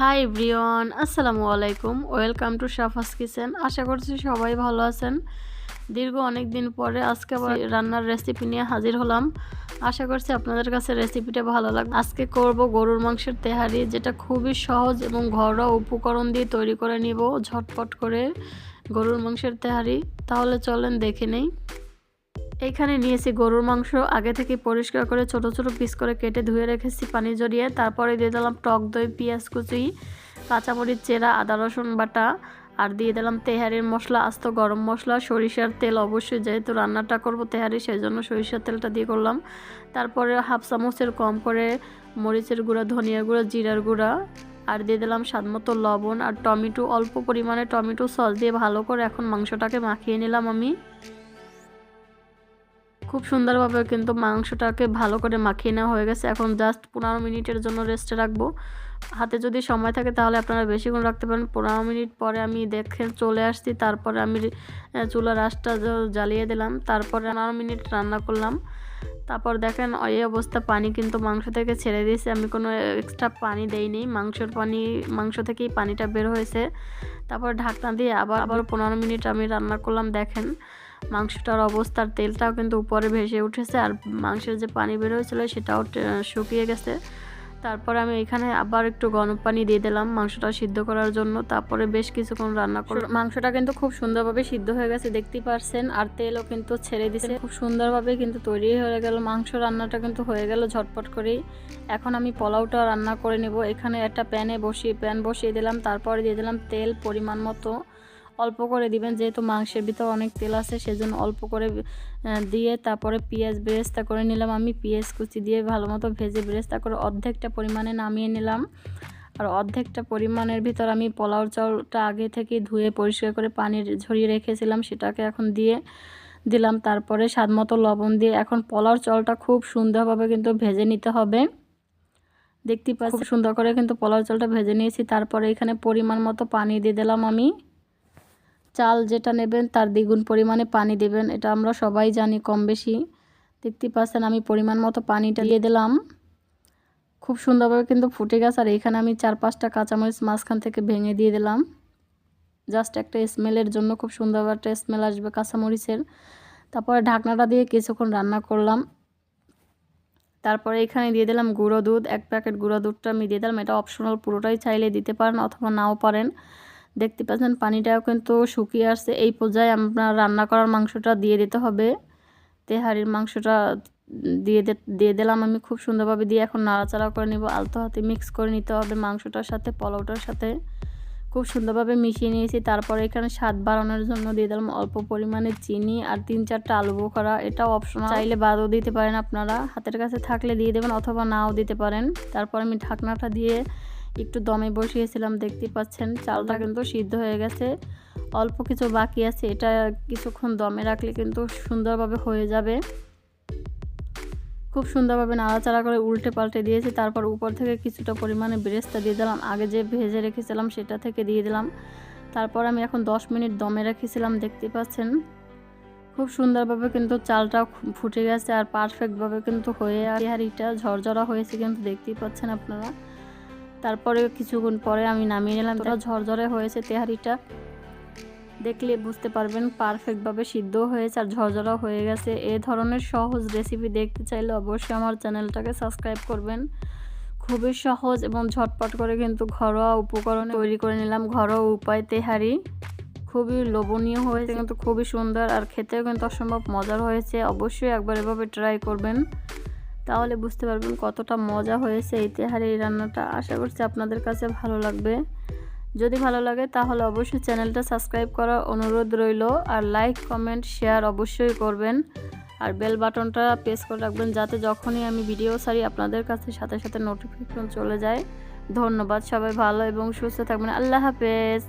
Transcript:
High ব্রিয়ন আসসালামু আলাইকুম ওয়েলকাম টু শাফাস কিচেন আশা করছি সবাই ভালো আছেন। দীর্ঘ অনেক দিন পরে আজকে আবার রান্নার রেসিপি নিয়ে হাজির হলাম। আশা করছি আপনাদের কাছে রেসিপিটা ভালো লাগবে। আজকে করব গরুর মাংসের তেহারি, যেটা খুবই সহজ এবং ঘরোয়া উপকরণ দিয়ে তৈরি করে নিব ঝটপট করে গরুর মাংসের তেহারি। তাহলে চলেন দেখে নেই। এইখানে নিয়েছি গরুর মাংস, আগে থেকে পরিষ্কার করে ছোট ছোট পিস করে কেটে ধুয়ে রেখেছি পানি জড়িয়ে। তারপরে দিয়ে দিলাম টক দই, পেঁয়াজ কুচি, কাঁচামরিচ, চেরা, আদা, রসুন বাটা, আর দিয়ে দিলাম তেহারির মশলা, আস্ত গরম মশলা, সরিষার তেল। অবশ্যই যেহেতু রান্নাটা করব তেহারি সেই জন্য সরিষার তেলটা দিয়ে করলাম। তারপরে হাফ চামচের কম করে মরিচের গুঁড়া ধনিয়ার গুঁড়া, জিরার গুঁড়া, আর দিয়ে দিলাম স্বাদমতো লবণ আর টমেটো। অল্প পরিমাণে টমেটো সস দিয়ে ভালো করে এখন মাংসটাকে মাখিয়ে নিলাম আমি। খুব সুন্দরভাবে কিন্তু মাংসটাকে ভালো করে মাখিয়ে নেওয়া হয়ে গেছে। এখন জাস্ট পনেরো মিনিটের জন্য রেস্টে রাখব। হাতে যদি সময় থাকে তাহলে আপনারা বেশিক্ষণ রাখতে পারেন। পনেরো মিনিট পরে আমি দেখে চলে আসছি, তারপরে আমি চুলার আঁশটা জ্বালিয়ে দিলাম। তারপরে পনেরো মিনিট রান্না করলাম। তারপর দেখেন এই অবস্থা, পানি কিন্তু মাংস থেকে ছেড়ে দিয়েছে। আমি কোনো এক্সট্রা পানি দেইনি। মাংসর পানি, মাংস থেকেই পানিটা বের হয়েছে। তারপর ঢাকনা দিয়ে আবার আবার পনেরো মিনিট আমি রান্না করলাম। দেখেন মাংসটার অবস্থার তেলটাও কিন্তু উপরে ভেসে উঠেছে আর মাংসের যে পানি বের হয়েছিল সেটাও শুকিয়ে গেছে। তারপরে আমি এখানে আবার একটু গরম পানি দিয়ে দিলাম মাংসটা সিদ্ধ করার জন্য। তারপরে বেশ কিছুক্ষণ রান্না করলাম। মাংসটা কিন্তু খুব সুন্দরভাবে সিদ্ধ হয়ে গেছে দেখতেই পারছেন। আর তেলও কিন্তু ছেড়ে দিছে। খুব সুন্দরভাবে কিন্তু তৈরি হয়ে গেল। মাংস রান্নাটা কিন্তু হয়ে গেল ঝটপট করেই। এখন আমি পোলাওটা রান্না করে নেব। এখানে একটা প্যানে বসিয়ে প্যান বসিয়ে দিলাম। তারপরে দিয়ে দিলাম তেল পরিমাণ মতো। অল্প করে দিবেন, যেহেতু মাংসের ভিতর অনেক তেল আছে, সেজন্য অল্প করে দিয়ে তারপরে পেঁয়াজ বেরেস্তা করে নিলাম। আমি পেঁয়াজ কুচি দিয়ে ভালো মতো ভেজে বেরেস্তা করে অর্ধেকটা পরিমাণে নামিয়ে নিলাম। আর অর্ধেকটা পরিমাণের ভিতর আমি পোলাও চালটা আগে থেকে ধুয়ে পরিষ্কার করে পানি ঝরিয়ে রেখেছিলাম, সেটাকে এখন দিয়ে দিলাম। তারপরে স্বাদ মতো লবণ দিয়ে এখন পোলাও চালটা খুব সুন্দরভাবে কিন্তু ভেজে নিতে হবে। দেখতে পাচ্ছি সুন্দর করে কিন্তু পোলাও চালটা ভেজে নিয়েছি। তারপরে এখানে পরিমাণ মতো পানি দিয়ে দিলাম আমি। চাল যেটা নেবেন তার দ্বিগুণ পরিমাণে পানি দেবেন, এটা আমরা সবাই জানি কম বেশি। দেখতে পাচ্ছেন আমি পরিমাণ মতো পানিটা দিয়ে দিলাম। খুব সুন্দরভাবে কিন্তু ফুটে গেছে, আর এখানে আমি চার পাঁচটা কাঁচামরিচ মাঝখান থেকে ভেঙে দিয়ে দিলাম। জাস্ট একটা স্মেলের জন্য খুব সুন্দরভাবে একটা স্মেল আসবে কাঁচামরিচের। তারপরে ঢাকনাটা দিয়ে কিছুক্ষণ রান্না করলাম। তারপরে এখানে দিয়ে দিলাম গুঁড়ো দুধ, এক প্যাকেট গুঁড়ো দুধটা আমি দিয়ে দিলাম। এটা অপশনাল পুরোটাই চাইলে দিতে পারেন অথবা নাও পারেন। দেখতে পাচ্ছেন, পানিটাও কিন্তু শুকিয়ে আসছে। এই পর্যায়ে আপনার রান্না করার মাংসটা দিয়ে দিতে হবে। তেহারির মাংসটা দিয়ে দিয়ে দিলাম আমি খুব সুন্দরভাবে দিয়ে এখন নাড়াচাড়া করে নিব। আলতো হাতে মিক্স করে নিতে হবে মাংসটার সাথে, পোলাওটার সাথে। খুব সুন্দরভাবে মিশিয়ে নিয়েছি। তারপরে এখানে স্বাদ বাড়ানোর জন্য দিয়ে দিলাম অল্প পরিমাণে চিনি আর তিন চারটা আলু বোখরা। এটাও অপশনাল চাইলে বাদও দিতে পারেন আপনারা। হাতের কাছে থাকলে দিয়ে দেবেন অথবা নাও দিতে পারেন। তারপর আমি ঢাকনাটা দিয়ে একটু দমে বসিয়েছিলাম দেখতে পাচ্ছেন চালটা কিন্তু সিদ্ধ হয়ে গেছে। অল্প কিছু বাকি আছে, এটা কিছুক্ষণ দমে রাখলে কিন্তু সুন্দরভাবে হয়ে যাবে। খুব সুন্দরভাবে নাড়াচাড়া করে উল্টে পাল্টে দিয়েছি, তারপর উপর থেকে কিছুটা পরিমাণে ব্রেস্তা দিয়ে দিলাম। আগে যে ভেজে রেখেছিলাম সেটা থেকে দিয়ে দিলাম। তারপর আমি এখন 10 মিনিট দমে রেখেছিলাম দেখতে পাচ্ছেন। খুব সুন্দরভাবে কিন্তু চালটা ফুটে গেছে আর পারফেক্টভাবে কিন্তু হয়ে আর হাঁড়িটা ঝরঝরা হয়েছে কিন্তু দেখতেই পাচ্ছেন আপনারা। তারপরে কিছুক্ষণ পরে আমি নামিয়ে নিলাম। তোরা ঝরঝরে হয়েছে তেহারিটা। দেখলে বুঝতে পারবেন পারফেক্টভাবে সিদ্ধ হয়েছে আর ঝরঝরা হয়ে গেছে। এ ধরনের সহজ রেসিপি দেখতে চাইলে অবশ্যই আমার চ্যানেলটাকে সাবস্ক্রাইব করবেন। খুবই সহজ এবং ঝটপট করে কিন্তু ঘরোয়া উপকরণ তৈরি করে নিলাম ঘরোয়া উপায় তেহারি। খুবই লোভনীয় হয়েছে কিন্তু খুবই সুন্দর আর খেতেও কিন্তু অসম্ভব মজার হয়েছে। অবশ্যই একবার এভাবে ট্রাই করবেন। তাহলে বুঝতে পারবেন কতটা মজা হয়েছে এই তেহারি রান্নাটা। আশা করছি আপনাদের কাছে ভালো লাগবে। যদি ভালো লাগে তাহলে অবশ্যই চ্যানেলটা সাবস্ক্রাইব করার অনুরোধ রইল আর লাইক, কমেন্ট, শেয়ার অবশ্যই করবেন। আর বেল বাটনটা প্রেস করে রাখবেন যাতে যখনই আমি ভিডিও সারি আপনাদের কাছে সাথে সাথে নোটিফিকেশন চলে যায়। ধন্যবাদ সবাই ভালো এবং সুস্থ থাকবেন। আল্লাহ হাফেজ।